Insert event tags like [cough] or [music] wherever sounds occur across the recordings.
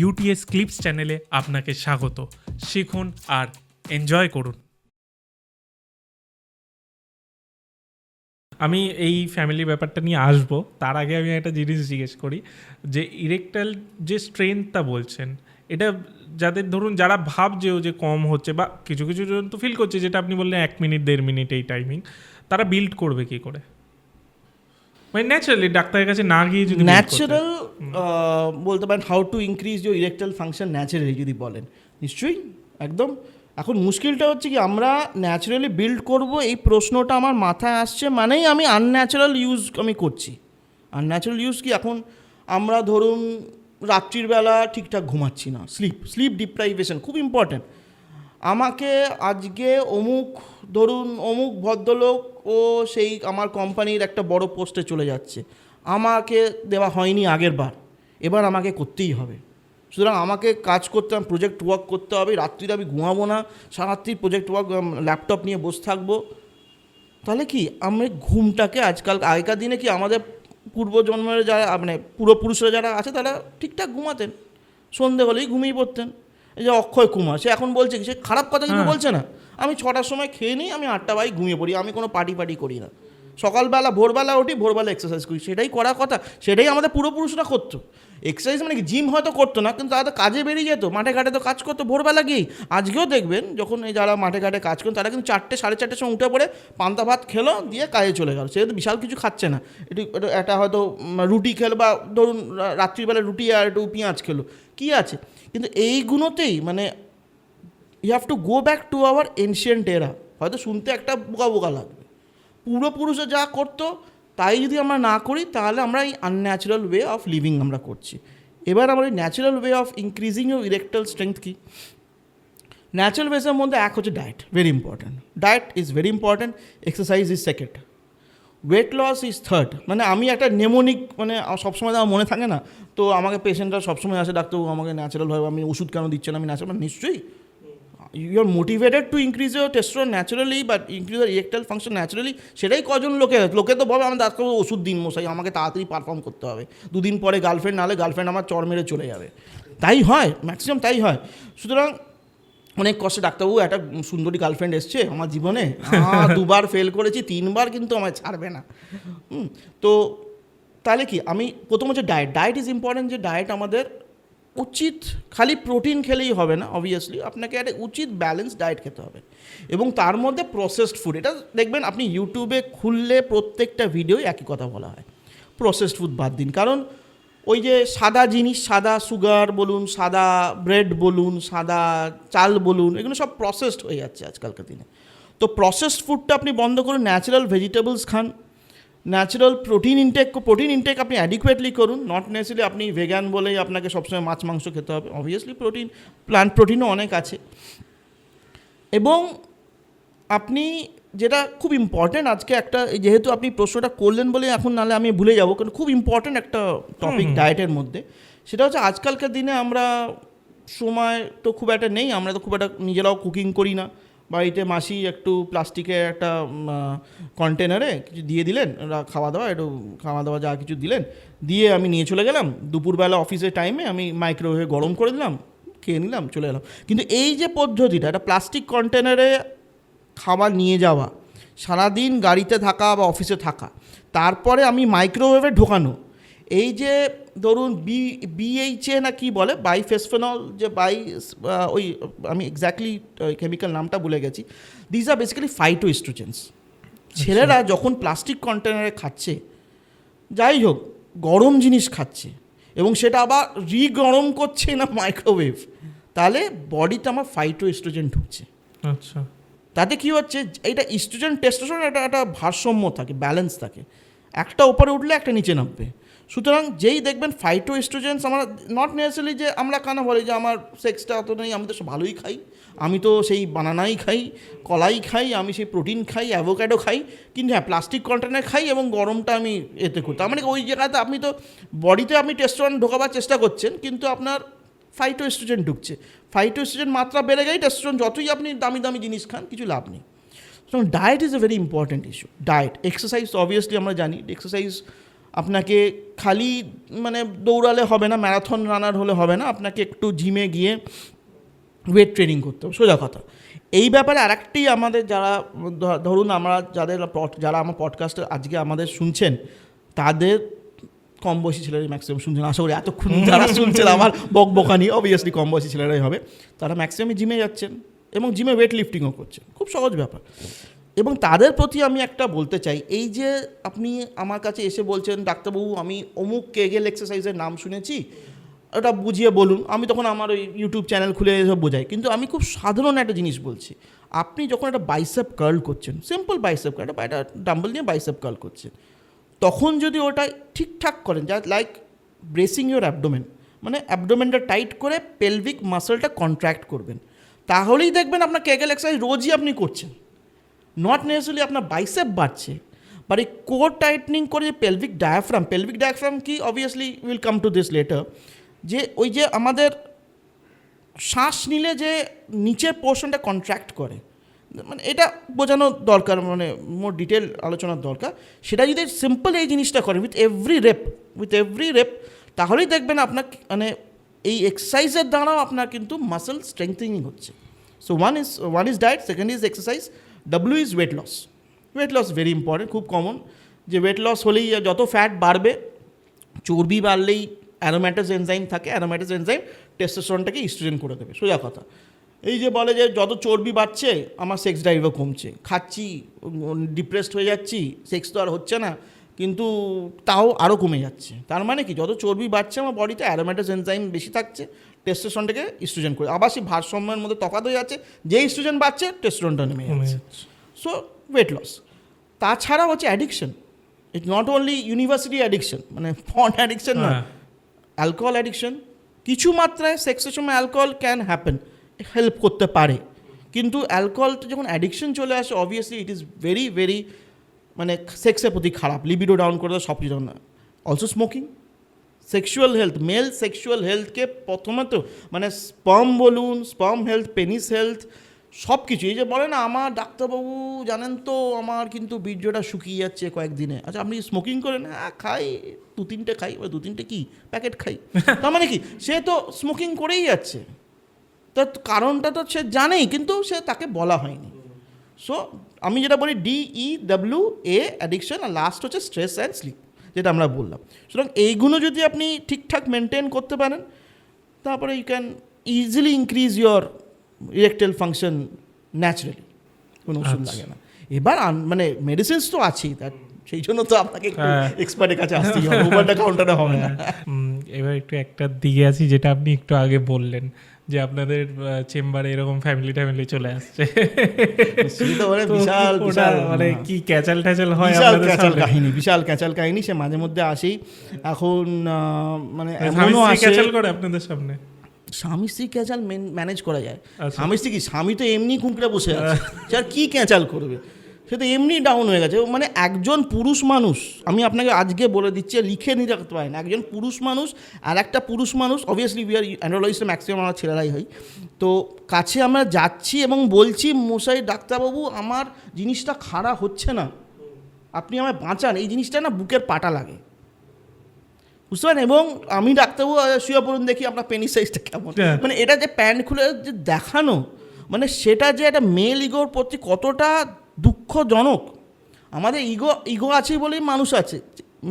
UTS clips চ্যানেলে আপনাকে স্বাগত। শিখুন আর এনজয় করুন। আমি এই ফ্যামিলি ব্যাপারটা নিয়ে আসব। তার আগে আমি একটা জিনিস জিজ্ঞেস করি, যে ইরেকটাল যে স্ট্রেংথটা বলছেন, এটা যাদের ধরুন যারা ভাবছেও যে কম হচ্ছে বা কিছু কিছু জন তো ফিল করছে, যেটা আপনি বললেন এক মিনিট, দেড় মিনিট এই টাইমিং তারা বিল্ড করবে কি করে? মানে ন্যাচারালি ডাক্তারের কাছে না গিয়ে যদি ন্যাচারাল বলতে পারেন how to increase your erectile function naturally যদি বলেন। নিশ্চয়ই? একদম? এখন মুশকিলটা হচ্ছে কি আমরা ন্যাচারালি বিল্ড করব এই প্রশ্নটা আমার মাথায় আসছে মানেই আমি আনন্যাচারাল ইউজ আমি করছি। আনন্যাচারাল ইউজ কি? এখন আমরা ধরুন রাত্রির বেলা ঠিকঠাক ঘুমাচ্ছি না। স্লিপ স্লিপ ডিপ্রাইভেশন খুব ইম্পর্ট্যান্ট আমাকে আজকে অমুক, ধরুন অমুক ভদ্রলোক ও সেই আমার কোম্পানির একটা বড় পোস্টে চলে যাচ্ছে। আমাকে দেওয়া হয়নি আগের বার। এবার আমাকে করতেই হবে। সুতরাং আমাকে কাজ করতে হবে প্রজেক্ট ওয়ার্ক করতে হবে। রাত্রিরে আমি ঘুমাবো না সারাত্রি প্রজেক্ট ওয়ার্ক ল্যাপটপ নিয়ে বসে থাকব। তাহলে কি আমি ঘুমটাকে আজকাল, আগেকার দিনে কি আমাদের পূর্বজন্মের যারা মানে পূর্বপুরুষরা যারা আছে তারা ঠিকঠাক ঘুমাতেন। সন্ধে হলেই ঘুমিয়ে পড়তেন। এই যে অক্ষয় কুমার সে এখন বলছে কি সে খারাপ কথা কিন্তু হ্যাঁ। বলছে না আমি ছটার সময় খেয়ে নিই আমি আটটা বাই ঘুমিয়ে পড়ি আমি কোনো পার্টি পার্টি করি না সকালবেলা, ভোরবেলা উঠি, ভোরবেলা এক্সারসাইজ করি। সেটাই করার কথা। সেটাই আমাদের পূর্বপুরুষরা করতো। এক্সারসাইজ মানে কি? জিম হয়তো করতো না, কিন্তু তারা তো কাজে বেরিয়ে যেত। মাঠে ঘাটে তো কাজ করতো ভোরবেলা গিয়েই। আজকেও দেখবেন, যখন এই যারা মাঠে ঘাটে কাজ করেন, তারা কিন্তু চারটে, সাড়ে চারটের সময় উঠে পড়ে, পান্তা ভাত খেলো, দিয়ে কাজে চলে গেল। সে তো বিশাল কিছু খাচ্ছে না। একটু একটু হয়তো রুটি খেলো বা ধরুন রাত্রিবেলা রুটি আর একটু পেঁয়াজ খেলো। কী আছে? কিন্তু এইগুলোতেই মানে you have to go back to our ancient এরা হয়তো শুনতে একটা বোকা বোকা লাগবে। পূর্বপুরুষে যা করতো, তাই যদি আমরা না করি, তাহলে আমরা এই আনন্যাচারাল ওয়ে অফ লিভিং আমরা করছি। এবার আমার এই natural way of increasing your erectile strength কি? ন্যাচারাল ওয়েসের মধ্যে এক হচ্ছে diet very important diet is very important exercise is second weight loss is third মানে আমি একটা নেমোনিক মানে সবসময় আমার মনে থাকে না, তো আমাকে পেশেন্টরা সবসময় আসে, ডাক্তারবাবু, আমাকে ন্যাচারালভাবে আমি ওষুধ কেন দিচ্ছেন? আমি ন্যাচারাল নিশ্চয়ই you are motivated to increase your testosterone naturally but increase your erectile function naturally সেটাই কজন লোকে লোকে তো বলে আমার ডাক্তারবাবু ওষুধ দিন মশাই, আমাকে তাড়াতাড়ি পারফর্ম করতে হবে। দুদিন পরে গার্লফ্রেন্ড নাহলে গার্লফ্রেন্ড আমার চর মেরে চলে যাবে। তাই হয় ম্যাক্সিমাম তাই হয়। সুতরাং অনেক কষ্টে ডাক্তারবাবু একটা সুন্দরী গার্লফ্রেন্ড এসছে আমার জীবনে। দুবার ফেল করেছি, তিনবার কিন্তু আমায় ছাড়বে না। তো তাহলে কি, আমি প্রথম হচ্ছে ডায়েট ডায়েট ইজ ইম্পর্টেন্ট যে ডায়েট আমাদের উচিত খালি প্রোটিন খেলেই হবে না অবভিয়াসলি আপনাকে একটা উচিত ব্যালেন্স ডায়েট খেতে হবে। এবং তার মধ্যে প্রসেসড ফুড এটা দেখবেন আপনি ইউটিউবে খুললে প্রত্যেকটা ভিডিও একই কথা বলা হয়। প্রসেসড ফুড বাদ দিন। কারণ ওই যে সাদা জিনিস, সাদা সুগার বলুন, সাদা ব্রেড বলুন, সাদা চাল বলুন, এগুলো সব প্রসেসড হয়ে যাচ্ছে আজকালকার দিনে। তো প্রসেসড ফুডটা আপনি বন্ধ করুন ন্যাচারাল ভেজিটেবলস খান natural protein intake protein intake আপনি অ্যাডিকুয়েটলি করুন নট নেসেসারি আপনি ভেগান বলেই আপনাকে সবসময় মাছ মাংস খেতে হবে। অবভিয়াসলি প্রোটিন প্লান্ট প্রোটিনও অনেক আছে। এবং আপনি যেটা খুব ইম্পর্ট্যান্ট আজকে একটা যেহেতু আপনি প্রশ্নটা করলেন বলে এখন নাহলে আমি ভুলে যাব কারণ খুব ইম্পর্ট্যান্ট একটা টপিক ডায়েটের মধ্যে। সেটা হচ্ছে আজকালকার দিনে আমরা সময় তো খুব একটা নেই আমরা তো খুব একটা নিজেরাও কুকিং করি না। বাড়িতে মাসি একটু প্লাস্টিকের একটা কন্টেনারে কিছু দিয়ে দিলেন খাওয়া দাওয়া একটু খাওয়া দাওয়া যা কিছু দিলেন, দিয়ে আমি নিয়ে চলে গেলাম। দুপুরবেলা অফিসের টাইমে আমি মাইক্রোওয়েভে গরম করে দিলাম, খেয়ে নিলাম, চলে এলাম। কিন্তু এই যে পদ্ধতিটা, একটা প্লাস্টিক কন্টেনারে খাবার নিয়ে যাওয়া, সারাদিন গাড়িতে থাকা বা অফিসে থাকা, তারপরে আমি মাইক্রোওয়েভে ঢোকানো এই যে ধরুন বি বিএইচএ না কি বলে? বাই বাইফেসফেনল যে বাই ওই আমি এক্স্যাক্টলি ওই কেমিক্যাল নামটা ভুলে গেছি। This are basically phyto oestrogens ছেলেরা যখন প্লাস্টিক কন্টেনারে খাচ্ছে যাই হোক গরম জিনিস খাচ্ছে এবং সেটা আবার রিগরম করছে না মাইক্রোওয়েভ তাহলে বডিতে আমার ফাইটো ইস্ট্রোজেন ঢুকছে। আচ্ছা। তাতে কি হচ্ছে? এইটা ইস্ট্রোজেন টেস্টোস্টেরন একটা একটা ভারসাম্য থাকে ব্যালেন্স থাকে। একটা ওপরে উঠলে একটা নিচে নামবে। সুতরাং যেই দেখবেন ফাইটো ইস্ট্রোজেন্স আমরা নট নেসেসারি যে আমরা কেন বলি যে আমার সেক্সটা অত নেই, আমি তো ভালোই খাই। আমি তো সেই বানানাই খাই, কলাই খাই, আমি সেই প্রোটিন খাই অ্যাভোক্যাডো খাই, কিন্তু হ্যাঁ প্লাস্টিক কন্টেনার খাই এবং গরমটা আমি এতে করি। তার মানে ওই জায়গাতে আপনি তো বডিতে আপনি টেস্টোস্টেরন ঢোকাবার চেষ্টা করছেন, কিন্তু আপনার ফাইটো এস্ট্রোজেন ঢুকছে। ফাইটো এস্ট্রোজেন মাত্রা বেড়ে গেলেই টেস্টোস্টেরন যতই আপনি দামি দামি জিনিস খান, কিছু লাভ নেই। সুতরাং diet is a very important issue diet exercise obviously আমরা জানি এক্সারসাইজ আপনাকে খালি মানে দৌড়ালে হবে না ম্যারাথন রানার হলে হবে না আপনাকে একটু জিমে গিয়ে ওয়েট ট্রেনিং করতে হবে। সোজা কথা। এই ব্যাপারে আরেকটি আমাদের যারা ধরুন আমরা যাদের যারা আমার পডকাস্টে আজকে আমাদের শুনছেন তাদের কম বয়সী ছেলেরাই ম্যাক্সিমাম শুনছেন। আশা করি এতক্ষণ যারা শুনছেন আমার বক বকানি অবভিয়াসলি কম বয়সী ছেলেরাই হবে। তারা ম্যাক্সিমাম জিমে যাচ্ছেন এবং জিমে ওয়েট লিফটিংও করছেন। খুব সহজ ব্যাপার। এবং তাদের প্রতি আমি একটা বলতে চাই, এই যে আপনি আমার কাছে এসে বলছেন, ডাক্তারবাবু, আমি অমুক কেগেল এক্সারসাইজের নাম শুনেছি, ওটা বুঝিয়ে বলুন, আমি তখন আমার ওই ইউটিউব চ্যানেল খুলে এসব বোঝাই, কিন্তু আমি খুব সাধারণ একটা জিনিস বলছি, আপনি যখন একটা বাইসেপ কার্ল করছেন সিম্পল বাইসেপ কার্ল একটা ডাম্বল নিয়ে বাইসেপ কার্ল করছেন, তখন যদি ওটা ঠিকঠাক করেন, যা লাইক ব্রেসিং ইউর অ্যাবডোমেন মানে অ্যাবডোমেনটা টাইট করে পেলভিক মাসলটা কন্ট্র্যাক্ট করবেন, তাহলেই দেখবেন আপনার কেগেল এক্সারসাইজ রোজই আপনি করছেন। নট নেসেসারি আপনার বাইসেপ বাড়ছে বাট এই কোর টাইটনিং করে যে পেলভিক ডায়াফ্রাম পেলভিক ডায়াফ্রাম কি obviously will come to this later যে ওই যে আমাদের শ্বাস নিলে যে নিচের পোর্শনটা কন্ট্র্যাক্ট করে মানে এটা বোঝানো দরকার মানে মোর ডিটেল আলোচনার দরকার। সেটা যদি সিম্পল এই জিনিসটা করেন with every rep with every rep তাহলেই দেখবেন আপনার মানে এই এক্সারসাইজের দ্বারাও আপনার কিন্তু মাসেল স্ট্রেংথেনিং হচ্ছে। So one is one is diet second is exercise W is weight loss weight loss very important খুব কমন যে ওয়েট লস হলেই যত ফ্যাট বাড়বে, চর্বি বাড়লেই অ্যারোম্যাটাস এনজাইম থাকে অ্যারোম্যাটাস এনজাইম টেস্টোস্টেরনটাকে স্টুডেন্ট করে দেবে। সোজা কথা। এই যে বলে যে যত চর্বি বাড়ছে, আমার সেক্স ড্রাইভও কমছে। খাচ্ছি ডিপ্রেসড হয়ে যাচ্ছি সেক্স তো আর হচ্ছে না, কিন্তু তাও আরও কমে যাচ্ছে। তার মানে কি? যত চর্বি বাড়ছে, আমার বডিতে অ্যারোম্যাটাস এনজাইম বেশি থাকছে টেস্টোস্টেরনটাকে স্টুডেন করে আবার সেই ভারসাম্যের মধ্যে তফাৎ হয়ে যাচ্ছে যেই স্টুডেন্ট বাড়ছে টেস্টোস্টেরনটা নেমে যাচ্ছে। সো ওয়েট লস তাছাড়া হচ্ছে addiction it not only university addiction মানে ফন অ্যাডিকশন না। অ্যালকোহল অ্যাডিকশন কিছু মাত্রায় সেক্সের সময় অ্যালকোহল ক্যান হ্যাপেন হেল্প করতে পারে। কিন্তু অ্যালকোহলটা যখন অ্যাডিকশন চলে আসে obviously it is very very মানে সেক্সের প্রতি খারাপ লিবিডো ডাউন করে দেয় সব কিছু also smoking sexual health male sexual হেলথকে প্রথমত মানে স্পাম বলুন স্পাম হেলথ পেনিস হেলথ সব কিছু এই যে বলে না আমার ডাক্তারবাবু জানেন তো আমার কিন্তু বীর্যটা শুকিয়ে যাচ্ছে কয়েকদিনে। আচ্ছা আপনি স্মোকিং করেন? হ্যাঁ খাই। দু তিনটে খাই ওই দু তিনটে কি? প্যাকেট খাই। [laughs] তার মানে কি? সে তো স্মোকিং করেই যাচ্ছে। তার কারণটা তো সে জানেই কিন্তু সে তাকে বলা হয়নি। সো আমি যেটা বলি D E W A addiction R last হচ্ছে স্ট্রেস অ্যান্ড স্লিপ যেটা আমরা বললাম। সুতরাং এইগুলো যদি আপনি ঠিকঠাক মেনটেন করতে পারেন তারপরে you can easily increase your erectile function naturally কোনো ওষুধ আচ্ছা। লাগে না। এবার মানে মেডিসিনস তো আছেই তার সেই জন্য তো আপনাকে হ্যাঁ। এক্সপার্টের কাছে আসতেই হবে ওভারটা কাউন্টারে হবে না। [laughs] এবার একটু একটা দিকে আছি যেটা আপনি একটু আগে বললেন। যে আপনাদের চেম্বারে এরকম ফ্যামিলি ট্যামিলি চলে আসছে। মানে বিশাল বিশাল মানে কি ক্যাচাল ট্যাচাল হয় বিশাল ক্যাচাল কাহিনী বিশাল ক্যাচাল কাহিনী সে মাঝে মধ্যে আসেই এখন মানে স্বামী এমনও ক্যাচাল করে আপনাদের সামনে? স্বামী স্ত্রী ক্যাচাল ম্যানেজ করা যায়। আচ্ছা। স্বামী স্ত্রী কি? স্বামী তো এমনি কুঁকড়ে বসে আছে। আর কি ক্যাচাল করবে? সে তো এমনি ডাউন হয়ে গেছে। মানে একজন পুরুষ মানুষ আমি আপনাকে আজকে বলে দিচ্ছি লিখে নিয়ে রাখতে পারেন। একজন পুরুষ মানুষ আর একটা পুরুষ মানুষ obviously we are andrologist maximum আমরা ছেলেরাই হই। তো কাছে আমরা যাচ্ছি এবং বলছি মশাই ডাক্তারবাবু আমার জিনিসটা খারাপ হচ্ছে না। আপনি আমায় বাঁচান। এই জিনিসটা না বুকের পাটা লাগে। বুঝতে পারেন? এবং আমি ডাক্তারবাবু শুয়ে পড়ুন দেখি আপনার পেনি সাইজটা কেমন। হ্যাঁ। মানে এটা যে প্যান্ট খুলে যে দেখানো মানে সেটা যে একটা মেল ইগোর প্রতি কতটা দুঃখজনক। আমাদের ইগো ইগো আছে বলেই মানুষ আছে।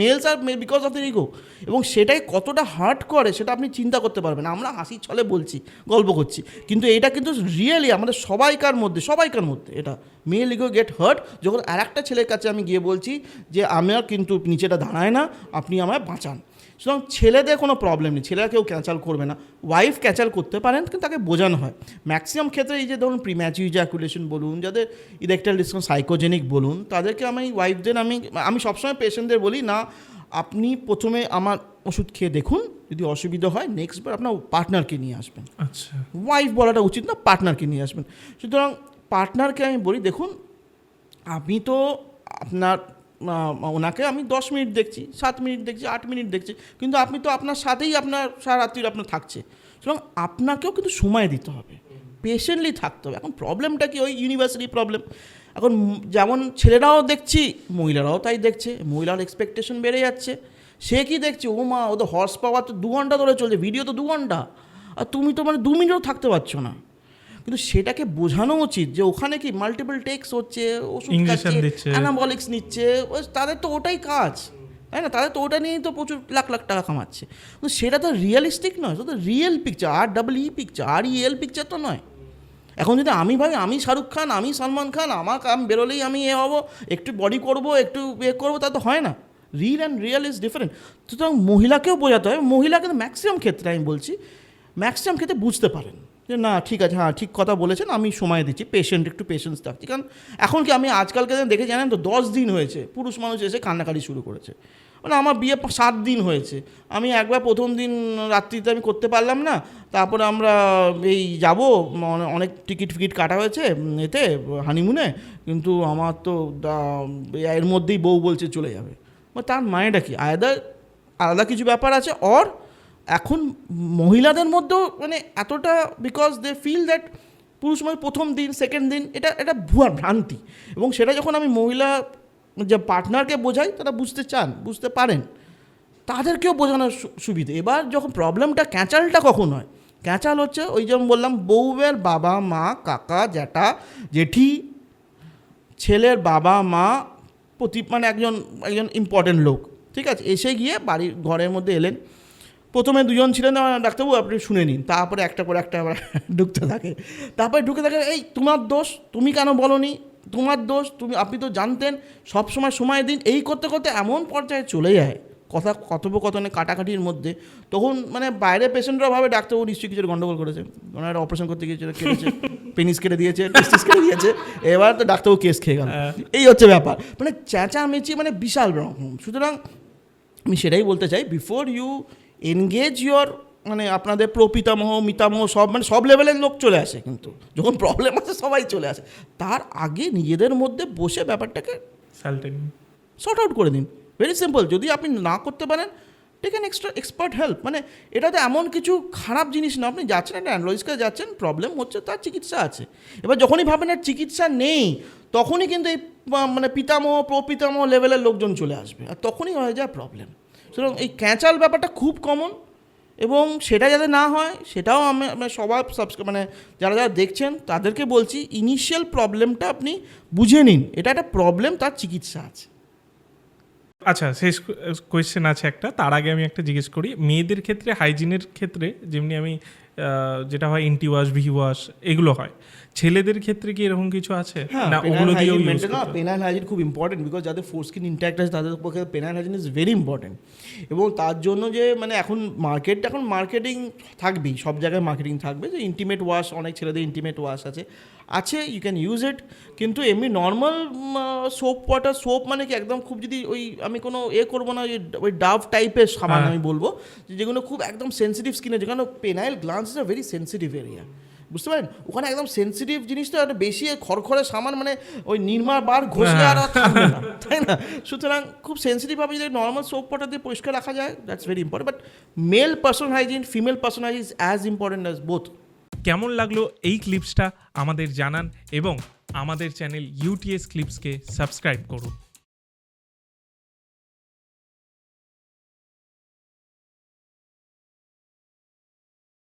Males R because of ego এবং সেটাই কতটা হার্ট করে সেটা আপনি চিন্তা করতে পারবেন আমরা হাসি ছলে বলছি, গল্প করছি। কিন্তু এটা কিন্তু রিয়েলি আমাদের সবাইকার মধ্যে সবাইকার মধ্যে এটা। মেল ইগো গেট হার্ট যখন আর একটা ছেলের কাছে আমি গিয়ে বলছি যে আমার কিন্তু নিচেটা দাঁড়ায় না, আপনি আমায় বাঁচান। সুতরাং ছেলেদের কোনো প্রবলেম নেই। ছেলেরা কেউ ক্যাচাল করবে না। ওয়াইফ ক্যাচাল করতে পারেন কিন্তু তাকে বোঝানো হয়। ম্যাক্সিমাম ক্ষেত্রে এই যে ধরুন প্রিম্যাচিউ ইজাকুলেশন বলুন যাদের ইলেকট্রাল ডিসকাউন্ট সাইকোজেনিক বলুন তাদেরকে আমি ওয়াইফদের আমি আমি সবসময় পেশেন্টদের বলি না আপনি প্রথমে আমার ওষুধ খেয়ে দেখুন যদি অসুবিধা হয় নেক্সট বার আপনার পার্টনারকে নিয়ে আসবেন। আচ্ছা। ওয়াইফ বলাটা উচিত না পার্টনারকে নিয়ে আসবেন। সুতরাং পার্টনারকে আমি বলি দেখুন আমি তো আপনার ওনাকে আমি দশ মিনিট দেখছি, সাত মিনিট দেখছি, আট মিনিট দেখছি, কিন্তু আপনি তো আপনার সাথেই আপনার সারা রাত্রির আপনার থাকছে। সুতরাং আপনাকেও কিন্তু সময় দিতে হবে পেশেন্টলি থাকতে হবে। এখন প্রবলেমটা কি? ওই ইউনিভার্সিটি প্রবলেম এখন যেমন ছেলেরাও দেখছি, মহিলারাও তাই দেখছে, মহিলার এক্সপেকটেশন বেড়ে যাচ্ছে। সে কি দেখছে? ও মা ও তো হর্স পাওয়ার তো দু ঘণ্টা ধরে চলছে ভিডিও তো দু ঘণ্টা। আর তুমি তো মানে দু মিনিটও থাকতে পারছ না। কিন্তু সেটাকে বোঝানো উচিত যে ওখানে কি মাল্টিপল টেক্স হচ্ছে ওষুধ খাচ্ছে। অ্যানাবলিক্স নিচ্ছে ও তাদের তো ওটাই কাজ তাই না? তাদের তো ওটা নিয়েই তো প্রচুর লাখ লাখ টাকা কামাচ্ছে। কিন্তু সেটা তো রিয়েলিস্টিক নয় সেটা তো রিয়েল পিকচার আর ডাবল ই পিকচার আর ইএল পিকচার তো নয়। এখন যদি আমি ভাবি আমি শাহরুখ খান আমি সলমান খান আমার কাম বেরোলেই আমি এ হব একটু বডি করব একটু এ করব তা তো হয় না। Reel and real is different সুতরাং মহিলাকেও বোঝাতে হবে মহিলা কিন্তু ম্যাক্সিমাম ক্ষেত্রে আমি বলছি ম্যাক্সিমাম ক্ষেত্রে বুঝতে পারেন। যে না, ঠিক আছে হ্যাঁ ঠিক কথা বলেছেন, আমি সময় দিচ্ছি পেশেন্ট একটু পেশেন্স থাকছি কারণ এখন কি আমি আজকালকে দেখে জানেন তো, দশ দিন হয়েছে, পুরুষ মানুষ এসে কান্নাকাটি শুরু করেছে। মানে আমার বিয়ে সাত দিন হয়েছে। আমি একবার প্রথম দিন রাত্রিতে আমি করতে পারলাম না, তারপরে আমরা এই যাব অনেক টিকিট ফিকিট কাটা হয়েছে এতে হানিমুনে কিন্তু আমার তো এর মধ্যেই বউ বলছে চলে যাবে। মানে তার মানেটা কি আলাদা আলাদা কিছু ব্যাপার আছে অর এখন মহিলাদের মধ্যেও মানে এতটা বিকজ দে ফিল দ্যাট পুরুষ মানে প্রথম দিন সেকেন্ড দিন, এটা এটা ভুয়া ভ্রান্তি। এবং সেটা যখন আমি মহিলা যে পার্টনারকে বোঝাই, তারা বুঝতে চান, বুঝতে পারেন। তাদেরকেও বোঝানোর সুবিধে। এবার যখন প্রবলেমটা ক্যাঁচালটা কখন হয়? ক্যাঁচাল হচ্ছে ওই যেমন বললাম, বউয়ের বাবা, মা, কাকা, জ্যাঠা, জেঠি, ছেলের বাবা, মা, প্রতি মানে একজন একজন ইম্পর্টেন্ট লোক। ঠিক আছে? এসে গিয়ে বাড়ির, ঘরের মধ্যে এলেন। প্রথমে দুজন ছিলেন "আহ, ডাক্তারবাবু আপনি শুনে নিন। তারপরে একটা করে একটা আবার [laughs] ঢুকতে থাকে। তারপরে ঢুকে থাকে এই তোমার দোষ তুমি কেন বলনি? তোমার দোষ তুমি আপনি তো জানতেন সব সময় সময় দিন। এই করতে করতে এমন পর্যায়ে চলে যায় কথা কথোপকথনে কাটাকাটির মধ্যে। তখন মানে বাইরে পেশেন্টরা ভাবে ডাক্তারবাবু নিশ্চয়ই কিছু গন্ডগোল করেছে। ওনার অপারেশন করতে গিয়েছিল কেটেছে [laughs] পেনিস কেটে দিয়েছে টেস্টিস কেটে দিয়েছে। এবার তো ডাক্তারবাবু কেস খেয়ে গেল। এই হচ্ছে ব্যাপার। মানে চেঁচামেচি মানে বিশাল রকম। সুতরাং আমি সেটাই বলতে চাই বিফোর ইউ এনগেজ ইউর মানে আপনাদের প্রপিতামহ মিতামহ সব মানে সব লেভেলের লোক চলে আসে কিন্তু। যখন প্রবলেম আছে সবাই চলে আসে। তার আগে নিজেদের মধ্যে বসে ব্যাপারটাকে সর্ট আউট করে দিন। ভেরি সিম্পল যদি আপনি না করতে পারেন টেকেন এক্সট্রা এক্সপার্ট হেল্প মানে এটা তো এমন কিছু খারাপ জিনিস না। আপনি যাচ্ছেন একটা অ্যান্ড্রয়েডকে যাচ্ছেন প্রবলেম হচ্ছে তার চিকিৎসা আছে। এবার যখনই ভাবেন আর চিকিৎসা নেই তখনই কিন্তু এই মানে পিতামহ প্রপিতামহ লেভেলের লোকজন চলে আসবে। আর তখনই হয়ে যায় প্রবলেম সুতরাং এই ক্যাঁচাল ব্যাপারটা খুব কমন এবং সেটা যাতে না হয়, সেটাও আমি সবার সাবস্ক্রাইব মানে যারা যারা দেখছেন, তাদেরকে বলছি ইনিশিয়াল প্রবলেমটা আপনি বুঝে নিন। এটা একটা প্রবলেম তার চিকিৎসা আছে। আচ্ছা শেষ কোয়েশ্চেন আছে একটা, তার আগে আমি একটা জিজ্ঞেস করি। মেয়েদের ক্ষেত্রে হাইজিনের ক্ষেত্রে, যেমনি আমি যেটা হয় ইন্টি ওয়াশ ভি ওয়াশ এগুলো হয়। ছেলেদের ক্ষেত্রে কি এরকম কিছু আছে? হ্যাঁ না ওগুলো দিয়েও ইউজ না পেনাল হাইজিন খুব ইম্পর্টেন্ট বিকজ যাদের ফোর স্কিন ইন্ট্যাক্ট আছে তাদের পক্ষে penile hygiene is very important এবং তার জন্য যে মানে এখন মার্কেট এখন মার্কেটিং থাকবেই সব জায়গায় মার্কেটিং থাকবে যে ইন্টিমেট ওয়াশ অনেক ছেলেদের ইন্টিমেট ওয়াশ আছে। আছে ইউ ক্যান ইউজ ইট কিন্তু এমনি নর্মাল সোপ ওয়াটার সোপ মানে কি একদম খুব যদি ওই আমি কোনো এ করব না ওই- ওই ডাভ টাইপের সাবান। আমি বলব যে যেগুলো খুব একদম সেন্সিটিভ স্কিনে যেখানে penile glans is a very sensitive area বুঝতে পারেন? ওখানে একদম সেন্সিটিভ জিনিসটা একটা বেশি খড়খড়ে সামান মানে ওই নির্মা বার ঘষলে আর আর থাকবে না তাই না? সুতরাং খুব সেন্সিটিভভাবে যদি নর্মাল সোপ ওয়াটার দিয়ে পরিষ্কার রাখা যায় that's very important but male person hygiene female person hygiene is as important as both কেমন লাগল এই ক্লিপসটা আমাদের জানান এবং আমাদের চ্যানেল ইউটিএস ক্লিপসকে সাবস্ক্রাইব করুন।